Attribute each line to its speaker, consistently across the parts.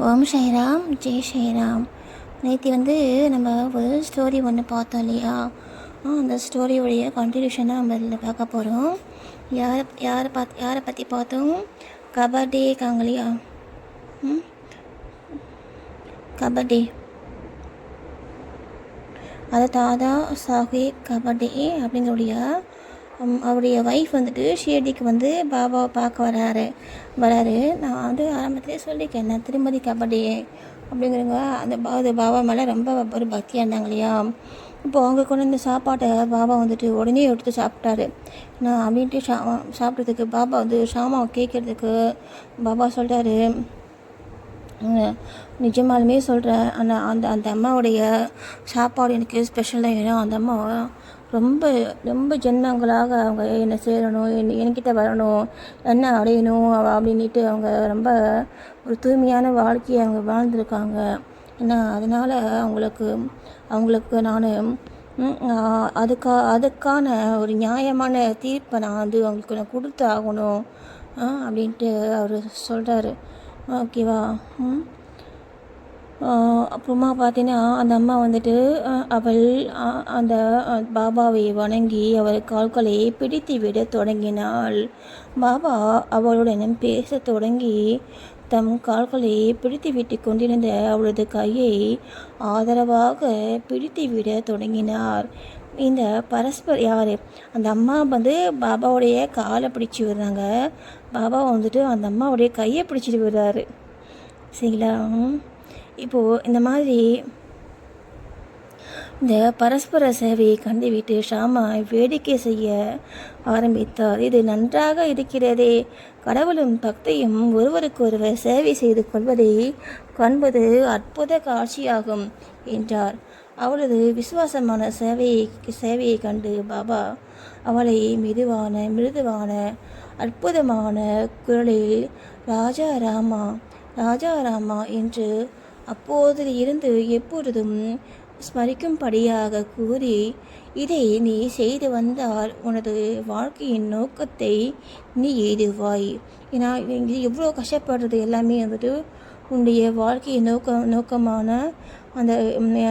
Speaker 1: ஓம் ஸ்ரீராம் ஜெய் ஸ்ரீராம் நேற்று வந்து நம்ம ஒரு ஸ்டோரி ஒன்று பார்த்தோம் இல்லையா? அந்த ஸ்டோரியோடைய கண்டினியூஷன் நம்ம இதில் பார்க்க போகிறோம் யாரை யாரை பார்த்து யாரை பற்றி பார்த்தோம்? கபடி இருக்காங்க இல்லையா? கபடி அது தாதா சாஹிப் கபடி அப்படிங்களுடைய அவருடைய ஒய்ஃப் வந்துட்டு ஷேர்டிக்கு வந்து பாபாவை பார்க்க வராரு. வராரு. நான் வந்து ஆரம்பத்திலே சொல்லியிருக்கேன் நான் திருமதி கபடி? அப்படிங்கிறவங்க அந்த பா அது பாபா மேலே ரொம்ப ஒரு பக்தியாக இருந்தாங்க இல்லையா இப்போ அவங்க கொண்டு வந்த சாப்பாட்டை பாபா வந்துட்டு உடனே எடுத்து சாப்பிட்டாரு. நான் அப்படின்ட்டு ஷா சாப்பிட்றதுக்கு பாபா வந்து ஷாமாவை கேட்குறதுக்கு பாபா சொல்கிறாரு நிஜமாலுமே சொல்கிறேன் அந்த அந்த அந்த அம்மாவுடைய சாப்பாடு எனக்கு ஸ்பெஷலாக வேணும் அந்த அம்மா ரொம்ப ரொம்ப ஜென்மங்களாக அவங்க என்னை சேரணும் என் என்கிட்ட வரணும் என்ன அடையணும் அப்படின்ட்டு அவங்க ரொம்ப ஒரு தூய்மையான வாழ்க்கையை அவங்க வாழ்ந்திருக்காங்க. ஏன்னா அதனால் அவங்களுக்கு அவங்களுக்கு நான் அதுக்கா அதுக்கான ஒரு நியாயமான தீர்ப்பை நான் வந்து அவங்களுக்கு நான் கொடுத்து ஆகணும். அப்படின்ட்டு அவர் சொல்கிறாரு ஓகேவா? ம். அப்புறமா பார்த்தீங்கன்னா அந்த அம்மா வந்துட்டு அவள் அந்த பாபாவை வணங்கி அவர் கால்களை பிடித்து விட தொடங்கினாள். பாபா அவளுடன் பேசத் தொடங்கி தம் கால்களை பிடித்து விட்டு கொண்டிருந்த அவளது கையை ஆதரவாக பிடித்து விட தொடங்கினார். இந்த பரஸ்பர் யார்? அந்த அம்மா வந்து பாபாவுடைய காலை பிடிச்சி விடுறாங்க. பாபா வந்துட்டு அந்த அம்மாவுடைய கையை பிடிச்சிட்டு விடுறாரு. சரிங்களா? இப்போது இந்த மாதிரி இந்த பரஸ்பர சேவையை கண்டுவிட்டு ஷாமா வேடிக்கை செய்ய ஆரம்பித்தார். இது நன்றாக இருக்கிறதே. கடவுளும் பக்தியும் ஒருவருக்கொருவர் சேவை செய்து கொள்வதை காண்பது அற்புத காட்சியாகும் என்றார். அவளது விசுவாசமான சேவையை சேவையை கண்டு பாபா அவளை மெதுவான மிருதுவான அற்புதமான குரலில் ராஜா ராமா ராஜா ராமா என்று அப்போது இருந்து எப்பொழுதும் ஸ்மரிக்கும்படியாக கூறி இதை நீ செய்து வந்தால் உனது வாழ்க்கையின் நோக்கத்தை நீ எய்துவாய். ஏன்னா எவ்வளோ கஷ்டப்படுறது எல்லாமே வந்துட்டு உன்னுடைய வாழ்க்கையின் நோக்க நோக்கமான அந்த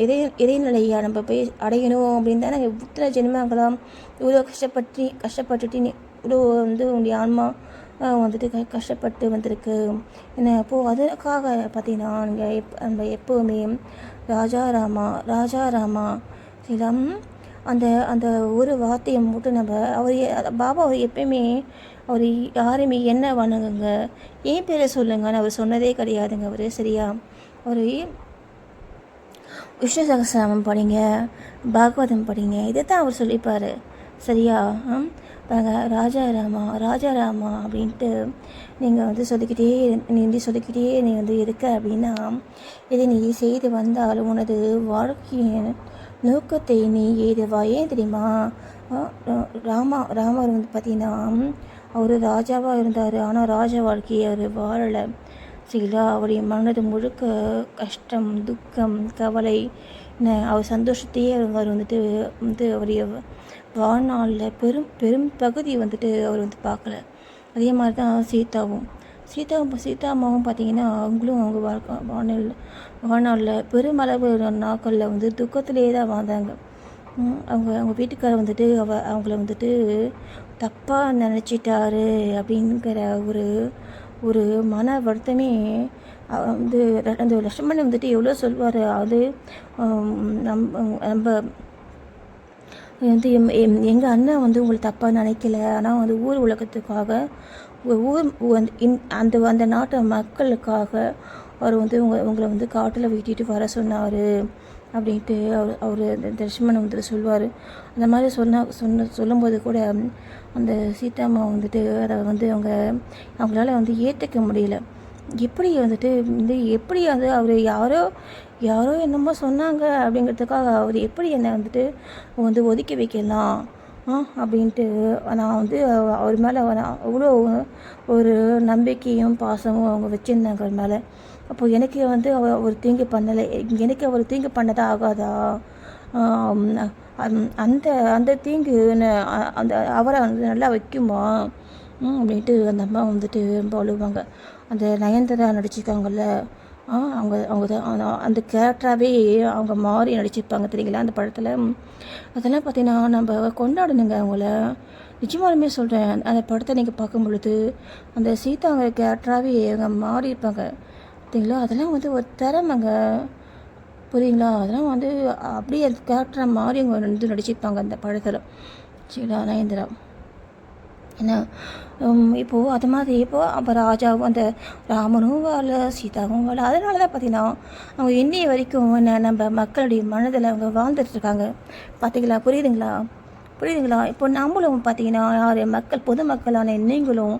Speaker 1: இதய இதயநிலையை நம்ம போய் அடையணும் அப்படின்னு தான் நாங்கள் இத்தனை ஜென்மங்களாம் இவ்வளோ கஷ்டப்பட்டு கஷ்டப்பட்டுட்டு நீ இவ்வளோ வந்து உன்னுடைய ஆன்மா வந்துட்டு க கஷ்டப்பட்டு வந்திருக்கு. என்ன அப்போது அதுக்காக பார்த்தீங்கன்னா நீங்கள் எப் நம்ம எப்போவுமே ராஜா ராமா ராஜா ராமா சிலம் அந்த அந்த ஒரு வார்த்தையை மட்டும் நம்ம அவர் பாபா அவர் எப்பயுமே அவர் யாருமே என்ன வணங்குங்க ஏன் பேரை சொல்லுங்கன்னு அவர் சொன்னதே கிடையாதுங்க அவர் சரியா? அவர் விஷ்ணு சகசிரநாமம் படிங்க பாகவதம் படிங்க இதை தான் அவர் சொல்லிப்பார் சரியா? ராஜா ராமா ராஜாராமா ராஜாராமா அப்படின்ட்டு நீங்கள் வந்து சொல்லிக்கிட்டே இரு- நீ வந்து சொல்லிக்கிட்டே நீ வந்து இருக்க அப்படின்னா இதை நீ செய்து வந்தால் உனது வாழ்க்கையின் நோக்கத்தை நீ ஏதுவா? ஏன் தெரியுமா? ராமா ராமர் வந்து பார்த்தீங்கன்னா அவர் ராஜாவாக இருந்தார். ஆனால் ராஜ வாழ்க்கையை அவர் வாழலை. சரிங்களா? அவருடைய மனது முழுக்க கஷ்டம் துக்கம் கவலை என்ன அவர் சந்தோஷத்தையே அவர் வந்துட்டு வந்து அவருடைய வாழ்நாளில் பெரும் பெரும் பகுதி வந்துட்டு அவர் வந்து பார்க்கல. அதே மாதிரி தான் சீதாவும் சீதா சீதா அம்மாவும் பார்த்தீங்கன்னா அவங்களும் அவங்க வாழ்க்கை வாழ்நாள் வாழ்நாளில் பெருமளவு நாட்களில் வந்து துக்கத்திலே தான் வாழ்ந்தாங்க. அவங்க அவங்க வீட்டுக்காரர் வந்துட்டு அவ அவங்கள வந்துட்டு தப்பாக நினச்சிட்டாரு அப்படிங்கிற ஒரு ஒரு மன வருத்தமே வந்து அந்த லட்சுமணன் வந்துட்டு எவ்வளோ சொல்வார் அது ஆம், நம் நம்ம வந்து எம் எம் எங்கள் அண்ணன் வந்து உங்களை தப்பாக நினைக்கல. ஆனால் வந்து ஊர் உலகத்துக்காக ஊர் வந்து அந்த அந்த நாட்டு மக்களுக்காக அவர் வந்து உங்க உங்களை வந்து காட்டில் வீட்டிட்டு வர சொன்னார் அப்படின்ட்டு அவர் அவர் தர்ஷ்மன் வந்துட்டு சொல்லுவார். அந்த மாதிரி சொன்ன சொன்ன சொல்லும்போது கூட அந்த சீதாம்மா வந்துட்டு அதை வந்து அவங்க அவங்களால வந்து ஏற்றுக்க முடியல. எப்படி வந்துட்டு வந்து எப்படி வந்து அவர் யாரோ யாரோ என்னமோ சொன்னாங்க அப்படிங்கிறதுக்காக அவர் எப்படி என்னை வந்துட்டு வந்து ஒதுக்கி வைக்கலாம் அப்படின்ட்டு நான் வந்து அவர் மேலே அவ்வளோ ஒரு நம்பிக்கையும் பாசமும் அவங்க வச்சுருந்தாங்க அவர் மேலே. அப்போ எனக்கு வந்து அவர் ஒரு தீங்கு பண்ணலை. எனக்கு அவர் தீங்கு பண்ணதா ஆகாதா? அந்த அந்த தீங்கு அந்த அவரை வந்து நல்லா வைக்குமா? அப்படின்ட்டு அந்த அம்மா வந்துட்டு ரொம்ப அழுவாங்க. அந்த நயன்தாரா நடிச்சிருக்காங்கல்ல ஆ அவங்க அவங்க தான் அந்த- கேரக்டராகவே அவங்க மாறி நடிச்சிருப்பாங்க தெரியுங்களா அந்த படத்தில். அதெல்லாம் பார்த்தீங்கன்னா நம்ம கொண்டாடணுங்க அவங்கள. நிஜமாலுமே சொல்கிறேன் அந்த படத்தை நீங்கள் பார்க்கும் பொழுது அந்த சீதாங்க கேரக்டராகவே அவங்க மாறி இருப்பாங்க. பார்த்தீங்களா அதெல்லாம் வந்து ஒரு திறமைங்க. புரியுங்களா? அதெல்லாம் வந்து அப்படியே அந்த கேரக்டராக மாறி அவங்க வந்து நடிச்சிருப்பாங்க அந்த படத்தில். சரிங்களா நயன்தாரா? என்ன? இப்போது அது மாதிரி இப்போது அப்போ ராஜாவும் அந்த ராமனும் வாழ சீதாவும் வாழ அதனால தான் பார்த்தீங்கன்னா அவங்க இன்னைய வரைக்கும் என்ன நம்ம மக்களுடைய மனதில் அவங்க வாழ்ந்துட்டுருக்காங்க பார்த்தீங்களா புரியுதுங்களா? புரியுதுங்களா? இப்போ நம்மளும் பார்த்தீங்கன்னா யார் மக்கள் பொதுமக்களான நீங்களும்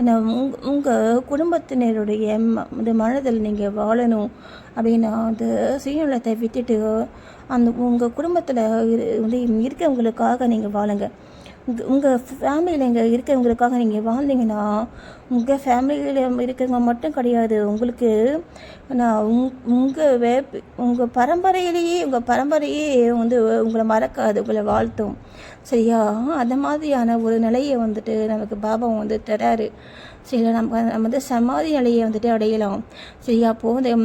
Speaker 1: என்ன உங் உங்கள் குடும்பத்தினருடைய ம இந்த மனதில் நீங்கள் வாழணும். அப்படின்னா அந்த சுயநலத்தை விட்டுட்டு அந்த உங்கள் குடும்பத்தில் இரு வந்து இருக்கவங்களுக்காக நீங்கள் வாழுங்க. உங்கள் உங்கள் ஃபேமிலியில் இங்கே இருக்கிறவங்களுக்காக நீங்கள் வாழ்ந்தீங்கன்னா உங்கள் ஃபேமிலியில் இருக்கிறவங்க மட்டும் கிடையாது. உங்களுக்கு நான் உங் உங்கள் வே உங்கள் பரம்பரையிலேயே உங்கள் பரம்பரையே வந்து உங்களை மறக்காது உங்களை வாழ்த்தும். சரியா? அந்த மாதிரியான ஒரு நிலையை வந்துட்டு நமக்கு பாபா வந்து தராரு. சரியா நம்ம நம்ம வந்து சமாதி நிலையை வந்துட்டு அடையலாம். சரி அப்போது இந்த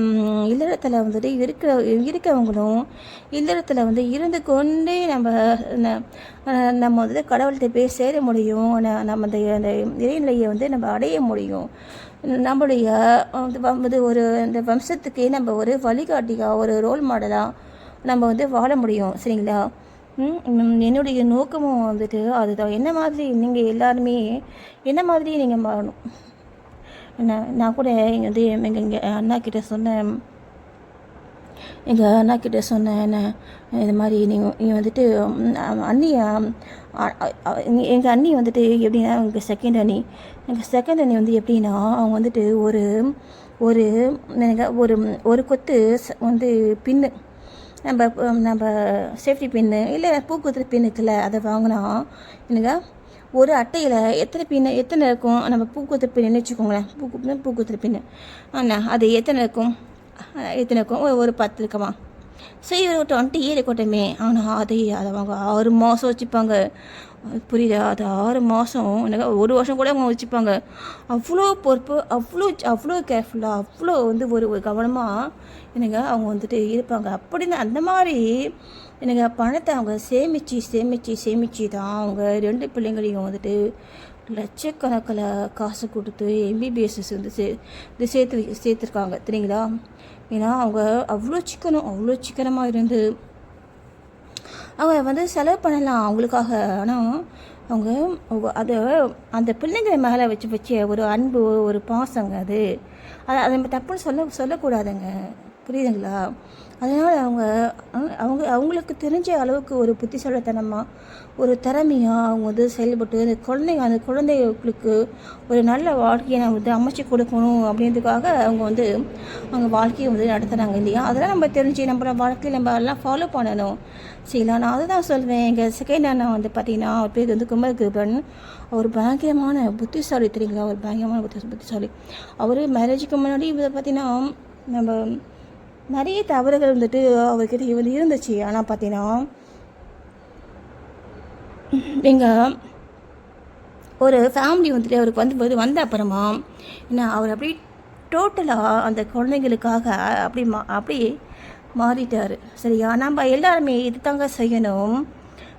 Speaker 1: இல்லறத்தில் வந்துட்டு இருக்கிற இருக்கிறவங்களும் இல்லறத்தில் வந்து இருந்து கொண்டே நம்ம நம்ம வந்து கடவுள்கிட்ட போய் சேர முடியும். ந- நம்ம அந்த அந்த இறைநிலையை வந்து நம்ம அடைய முடியும். நம்மளுடைய வந்து ஒரு இந்த வம்சத்துக்கே நம்ம ஒரு வழிகாட்டியாக ஒரு ரோல் மாடலாக நம்ம வந்து வாழ முடியும். சரிங்களா? என்னுடைய நோக்கமும் வந்துட்டு அதுதான். என்ன மாதிரி நீங்கள் எல்லாருமே என்ன மாதிரி நீங்கள் மாறணும்? என்ன நான் கூட இங்கே வந்து எங்கள் இங்கே அண்ணா கிட்டே சொன்னேன். எங்கள் அண்ணா கிட்டே சொன்னேன் என்ன இது மாதிரி நீங்கள் நீங்கள் வந்துட்டு ம், அண்ணி எங்கள் அண்ணி வந்துட்டு எப்படின்னா எங்கள் செகண்ட் அண்ணி. எங்கள் செகண்ட் அண்ணி வந்து எப்படின்னா அவங்க வந்துட்டு ஒரு ஒரு ஒரு ஒரு கொத்து வந்து பின்னு. நம்ம நம்ம சேஃப்டி பின்னு இல்லை பூக்குத்துற பின் இருக்குல்ல அதை வாங்கினா எனக்கு ஒரு அட்டையில் எத்தனை பின்னு எத்தனை இருக்கும்? நம்ம பூக்குத்துற பின்னு வச்சுக்கோங்களேன். பூக்கு பூக்குத்துற பின்னு அண்ணா அது எத்தனை இருக்கும்? எத்தனை இருக்கும்? ஒரு- பத்து இருக்குமா? சரி ஒரு டுவெண்ட்டி இயர் இருக்கட்டுமே ஆனால் அதை அதை வாங்க ஆறு மாதம் வச்சுப்பாங்க புரியுதா? அது ஆறு மாதம் எனக்கு ஒரு வருஷம் கூட அவங்க வச்சுப்பாங்க அவ்வளோ பொறுப்பு அவ்வளோ அவ்வளோ கேர்ஃபுல்லாக அவ்வளோ வந்து ஒரு ஒரு கவனமாக எனக்கு அவங்க வந்துட்டு இருப்பாங்க. அப்படின்னு அந்த மாதிரி எனக்கு பணத்தை அவங்க சேமித்து சேமித்து சேமித்து தான் அவங்க ரெண்டு பிள்ளைங்களையும் வந்துட்டு லட்சக்கணக்கில் காசு கொடுத்து எம்பிபிஎஸ்எஸ் வந்து சே இது சேர்த்து சேர்த்துருக்காங்க. தெரியுங்களா? ஏன்னா அவங்க அவ்வளோ சிக்கனம் அவ்வளோ சிக்கனமாக இருந்து அவங்க வந்து செலவு பண்ணலாம் அவங்களுக்காக. ஆனால் அவங்க அது அதை அந்த பிள்ளைங்களை மேலே வச்சு வச்ச ஒரு அன்பு ஒரு பாசங்க அது. அது அதை நம்ம தப்புன்னு சொல்ல சொல்லக்கூடாதுங்க. புரியுதுங்களா? அதனால் அவங்க அவங்க அவங்களுக்கு தெரிஞ்ச அளவுக்கு ஒரு புத்திசாலித்தனமாக ஒரு திறமையாக அவங்க வந்து செயல்பட்டு அந்த குழந்தைங்க அந்த குழந்தைகளுக்கு ஒரு நல்ல வாழ்க்கையை நான் வந்து அமைச்சு கொடுக்கணும் அப்படின்றதுக்காக அவங்க வந்து அவங்க வாழ்க்கையை வந்து நடத்துகிறாங்க இல்லையா? அதெல்லாம் நம்ம தெரிஞ்சு நம்ம வாழ்க்கையில் நம்ம எல்லாம் ஃபாலோ பண்ணணும். சரிங்களா நான் அதுதான் சொல்வேன் எங்கள் செகண்ட் அண்ணா வந்து பார்த்தீங்கன்னா அவர் பேர் வந்து குமர் கிருபன் அவர் பயங்கரமான புத்திசாலி தெரியுங்களா? அவர் பயங்கரமான புத்தி புத்திசாலி. அவர் மேரேஜுக்கு முன்னாடி இதை பார்த்தீங்கன்னா நம்ம நிறைய தவறுகள் வந்துட்டு அவர்கிட்ட வந்து இருந்துச்சு. ஆனால் பார்த்தீங்கன்னா எங்கள் ஒரு ஃபேமிலி வந்துட்டு அவருக்கு வந்து வந்த அப்புறமா என்ன அவர் அப்படி டோட்டலாக அந்த குழந்தைங்களுக்காக அப்படி மா அப்படி மாறிட்டார். சரியா? நம்ம எல்லாருமே இது தாங்க செய்யணும்.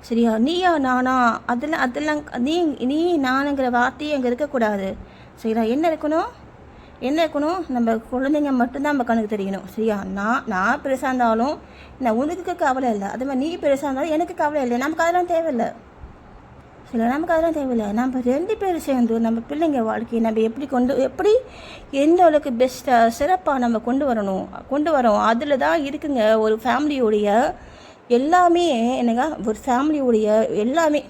Speaker 1: சரியா? நீயா நானா? அதெல்லாம் அதெல்லாம் நீ நீ நானுங்கிற வார்த்தையே அங்கே இருக்கக்கூடாது. சரியா? என்ன இருக்கணும்? என்ன இருக்கணும்? நம்ம குழந்தைங்க மட்டும்தான் நம்ம கணக்கு தெரியணும். சரியா? நான் நான் பெருசாக இருந்தாலும் நான் உனக்கு கவலை இல்லை. அதே மாதிரி நீ பெருசாக இருந்தாலும் எனக்கு கவலை இல்லை. நமக்கு அதெல்லாம் தேவையில்லை. சில நமக்கு அதெல்லாம் தேவையில்லை. நம்ம ரெண்டு பேரும் சேர்ந்து நம்ம பிள்ளைங்க வாழ்க்கையை நம்ம எப்படி கொண்டு எப்படி எந்த அளவுக்கு பெஸ்ட்டாக சிறப்பாக நம்ம கொண்டு வரணும் கொண்டு வரோம் அதில் தான் இருக்குங்க ஒரு ஃபேமிலியோடைய எல்லாமே என்னங்க? ஒரு ஃபேமிலியோடைய எல்லாமே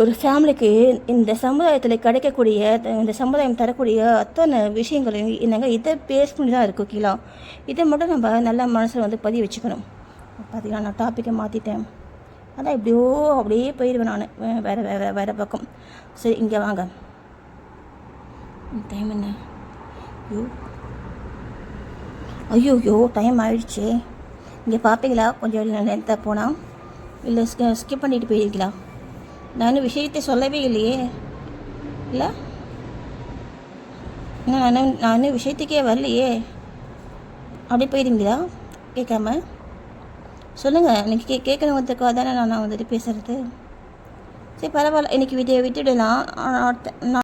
Speaker 1: ஒரு ஃபேமிலிக்கு இந்த சமுதாயத்தில் கிடைக்கக்கூடிய இந்த சமுதாயம் தரக்கூடிய அத்தனை விஷயங்களையும் என்னங்க இதை பேஸ் பண்ணி தான் இருக்கு கீழே. இதை மட்டும் நம்ம நல்ல மனசில் வந்து பதிய வச்சுக்கணும். பார்த்தீங்களா நான் டாப்பிக்கை மாற்றிட்டேன் அதான் எப்படியோ அப்படியே போயிடுவேன் நான். வேறு வேறு வேறு பக்கம். சரி இங்கே வாங்க. டைம் என்ன? ஐயோ. ஐயோ ஐயோ டைம் ஆயிடுச்சு. இங்கே பார்ப்பீங்களா கொஞ்சம் நேரத்தை போனால் இல்லை ஸ்கிப் பண்ணிட்டு போயிருக்கலாம் நான் விஷயத்தை சொல்லவே இல்லையே. இல்லை? நான் நான் விஷயத்துக்கே வரலையே. அப்படி போயிடுங்களா கேட்காம? சொல்லுங்கள் இன்றைக்கி கே கேட்கணுங்கிறதுக்காக தானே நான் நான் வந்துட்டு பேசுகிறது சரி பரவாயில்ல. இன்றைக்கி விட்டு விட்டுடலாம். அடுத்த- நான்